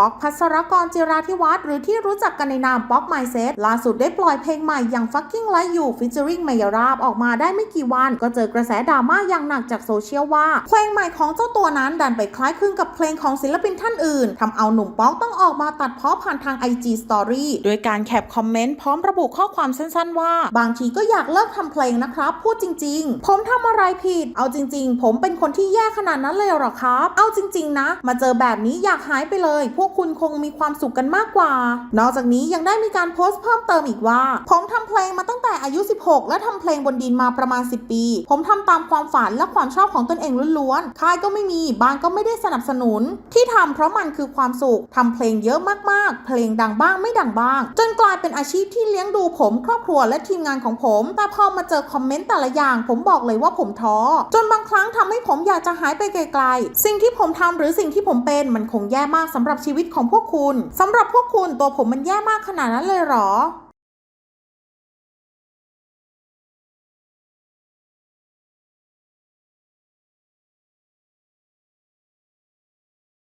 ป๊อกพัสรกรจิราธิวัฒน์หรือที่รู้จักกันในนามป๊อกไมเซตล่าสุดได้ปล่อยเพลงใหม่อย่าง fucking like you featuring มยราบออกมาได้ไม่กี่วัน ก็เจอกระแสดราม่าอย่างหนักจากโซเชียลว่า เพลงใหม่ของเจ้าตัวนั้นดันไปคล้ายคลึงกับเพลงของศิลปินท่านอื่นทำเอาหนุ่มป๊อกต้องออกมาตัดเพ้อผ่านทาง IG Story โดยการแคปคอมเมนต์พร้อมระบุข้อความสั้นๆ ว่า บางทีก็อยากเลิกทำเพลงนะครับพูดจริง ๆ ผมทำอะไรผิด เอาจริง ๆ ผมเป็นคนที่แย่ขนาดนั้นเลยหรอครับ เอาจริง ๆ นะ มาเจอแบบนี้อยากหายไปเลย พวกคุณคงมีความสุขกันมากกว่า นอกจากนี้ยังได้มีการโพสต์เพิ่มเติมอีกว่า ผมทำเพลงมาตั้งแต่อายุ 16 และทำเพลงบนดินมาประมาณ 10 ปี ผมทำตามความฝันและความชอบของตนเองล้วนๆค่ายก็ไม่มีบ้านก็ไม่ได้สนับสนุน ที่ทำเพราะมันคือความสุขทำเพลงเยอะมากๆ เพลงดังบ้างไม่ดังบ้าง จนกลายเป็นอาชีพที่เลี้ยงดูผม ครอบครัวและทีมงานของผม แต่พอมาเจอคอมเมนต์แต่ละอย่าง ผมบอกเลยว่าผมท้อ จนบางครั้งทำให้ผมอยากจะหายไปไกลๆ สิ่งที่ผมทำหรือสิ่งที่ผมเป็นมันคงแย่มากสำหรับชีวิตของพวกคุณสำหรับพวกคุณตัวผมมันแย่มากขนาดนั้นเลยเหรอ